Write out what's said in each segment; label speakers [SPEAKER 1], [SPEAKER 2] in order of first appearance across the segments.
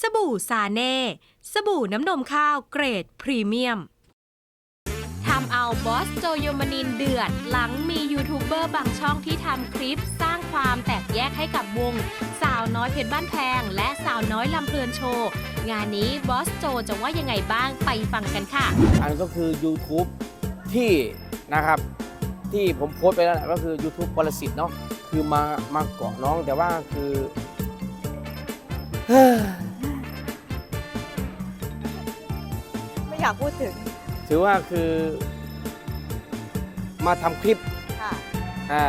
[SPEAKER 1] สบู่ซาเน่ สบู่น้ำนมข้าวเกรดพรีเมียมทำเอาบอสโจโยมานินเดือด หลังมียูทูบเบอร์บางช่องที่ทำคลิปสร้างความแตกแยกให้กับวง สาวน้อยเพชรบ้านแพง และสาวน้อยลำเพลินโชว์ งานนี้บอสโจจะว่ายังไงบ้างไปฟังกันค่ะ
[SPEAKER 2] อันก็คือ YouTube ที่นะครับที่ผมโพสต์ไปแล้วนะก็คือ YouTube ปรสิตเนาะคือมามาเกาะน้องแต่ว่าคือ
[SPEAKER 3] ไม่อยากพูดถึง
[SPEAKER 2] ถือว่าคือมาทำคลิป
[SPEAKER 3] ค่ะ
[SPEAKER 2] อ่า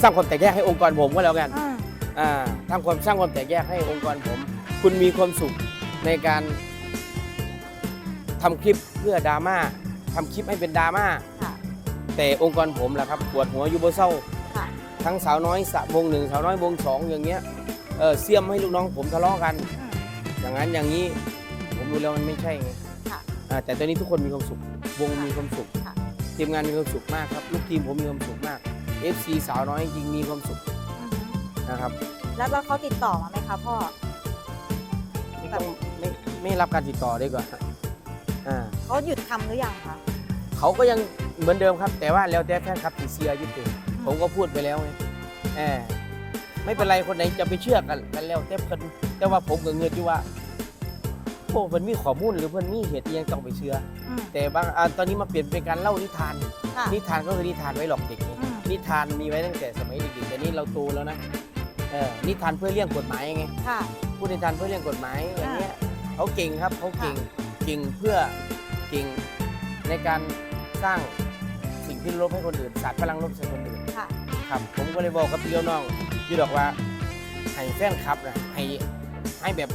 [SPEAKER 2] สร้างความแตกแยกให้องค์กรผมก็แล้วกัน
[SPEAKER 3] อืม
[SPEAKER 2] อ่าทำความสร้างความแตกแยกให้องค์กรผม คุณมีความสุขในการทำคลิปเพื่อดราม่าทำคลิปให้เป็นดราม่า
[SPEAKER 3] ค่ะ
[SPEAKER 2] แต่องค์กรผมล่ะครับปวดหัวอยู่บ่เศร้า
[SPEAKER 3] ค่ะ
[SPEAKER 2] ทั้งสาวน้อยสะวงหนึ่งสาวน้อยวงสองอย่างเงี้ยเออเสียมให้ลูกน้องผมทะเลาะกัน
[SPEAKER 3] อืม
[SPEAKER 2] อย่างนั้นอย่างนี้ผมดูแล้วมันไม่ใช่ไง
[SPEAKER 3] ค่ะ
[SPEAKER 2] อ่าแต่ตอนนี้ทุกคนมีความสุข วงมีความสุข
[SPEAKER 3] ค่ะ
[SPEAKER 2] ทีมงานมีความสุขมากครับ ลูกทีมผมมีความสุขมาก FC สาวน้อยจริงๆมีความสุข
[SPEAKER 3] อืม
[SPEAKER 2] นะครับ
[SPEAKER 3] แล้วแล้วเขาติดต่อมาไหมคะพ่อ
[SPEAKER 2] ไม่ต้องไม่ไม่รับการติดต่อดีกว่าอ่า
[SPEAKER 3] เขาหยุดทำหรือยังคะ
[SPEAKER 2] เขาก็ยังเหมือนเดิมครับ แต่ว่าแล้วแต่แฟนคลับที่เชียร์อยุติผมก็พูดไปแล้วไงแอบไม่เป็นไรคนไหนจะไปเชื่อกันกันแล้วแต่เพิ่นแต่ว่าผมก็เงินอยู่ว่า โอ้เพิ่นมีข้อมูลหรือเพิ่นมีเหตุอิหยังต้องไปเชื่อ
[SPEAKER 3] อืม
[SPEAKER 2] แต่บางอ่าตอนนี้มาเปลี่ยนเป็นการเล่านิทาน
[SPEAKER 3] ค่ะ
[SPEAKER 2] นิทานก็คือนิทานไว้หลอกเด็กไง
[SPEAKER 3] อืม
[SPEAKER 2] นิทานมีไว้ตั้งแต่สมัยเด็กๆแต่นี่เราโตแล้วนะเออนิทานเพื่อเลี่ยงกฎหมายไง
[SPEAKER 3] ค่ะ
[SPEAKER 2] พูดนิทานเพื่อเลี่ยงกฎหมายอย่างเงี้ยเขาเก่งครับเขาเก่งเก่งเพื่อเก่งในการสร้างสิ่งที่ลบให้คนอื่นสาดพลังลบใส่คนอื่น
[SPEAKER 3] ค่ะ
[SPEAKER 2] ครับผมก็เลยบอกกับพี่น้องพี่ดอกว่าให้แฟนคลับนะให้ให้แบบ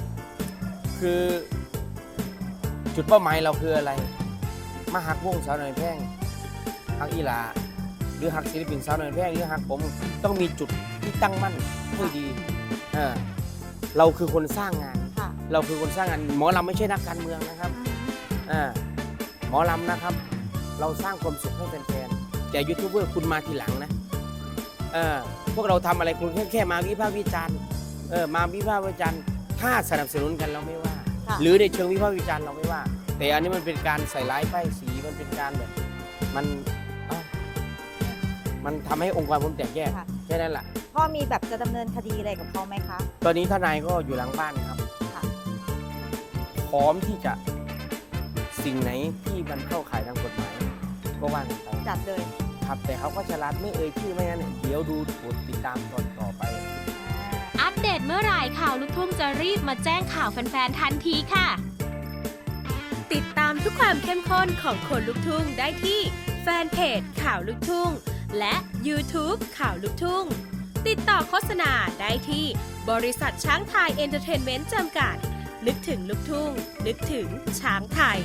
[SPEAKER 2] คือ จุดเป้าหมายเราคืออะไร มาหักวงสาวหน่อยแพงหักอีหลาหรือหักศิลปินสาวหน่อยแพงหรือหักผมต้องมีจุดที่ตั้งมั่นให้ดีเออเราคือคนสร้างงาน
[SPEAKER 3] ค่ะ
[SPEAKER 2] เราคือคนสร้างงาน หมอลำไม่ใช่นักการเมืองนะครับ
[SPEAKER 3] อืม
[SPEAKER 2] อ่าหมอลำนะครับ เราสร้างความสุขให้แฟนๆแต่ยูทูบเบอร์คุณมาทีหลังนะเออพวกเราทำอะไรคุณแค่แค่มาวิพากษ์วิจารณ์เออมาวิพากษ์วิจารณ์ถ้าสนับสนุนกันเราไม่ว่า
[SPEAKER 3] ค่ะ
[SPEAKER 2] หรือในเชิงวิพากษ์วิจารณ์เราไม่ว่า แต่อันนี้มันเป็นการใส่ร้ายป้ายสีมันเป็นการแบบมันเอ้ามันทำให้องค์กรผมแตกแยก
[SPEAKER 3] ค่ะ
[SPEAKER 2] แค่นั้นแหละ
[SPEAKER 3] พ่อมีแบบจะดำเนินคดีอะไรกับเขาไหมคะ
[SPEAKER 2] ตอนนี้ทนายก็อยู่หลังบ้านครับ
[SPEAKER 3] ค่ะ
[SPEAKER 2] พร้อมที่จะสิ่งไหนที่มันเข้าข่ายทางกฎหมาย ก็ว่ากันไป
[SPEAKER 3] จัดเลย
[SPEAKER 2] ครับ แต่เขาก็ฉลาดไม่เอ่ยชื่อไม่งั้นเนี่ยเดี๋ยวดูกดติดตามตอนต่อไป
[SPEAKER 3] อ่า
[SPEAKER 1] อัปเดต เมื่อไหร่ข่าวลูกทุ่งจะรีบมาแจ้งข่าวแฟนๆทันทีค่ะ ติดตามทุกความเข้มข้นของคนลูกทุ่งได้ที่แฟนเพจข่าวลูกทุ่ง และ YouTube ข่าวลูกทุ่ง ติดต่อโฆษณาได้ที่บริษัทช้างไทยเอนเตอร์เทนเมนต์จำกัด นึกถึงลูกทุ่ง นึกถึงช้างไทย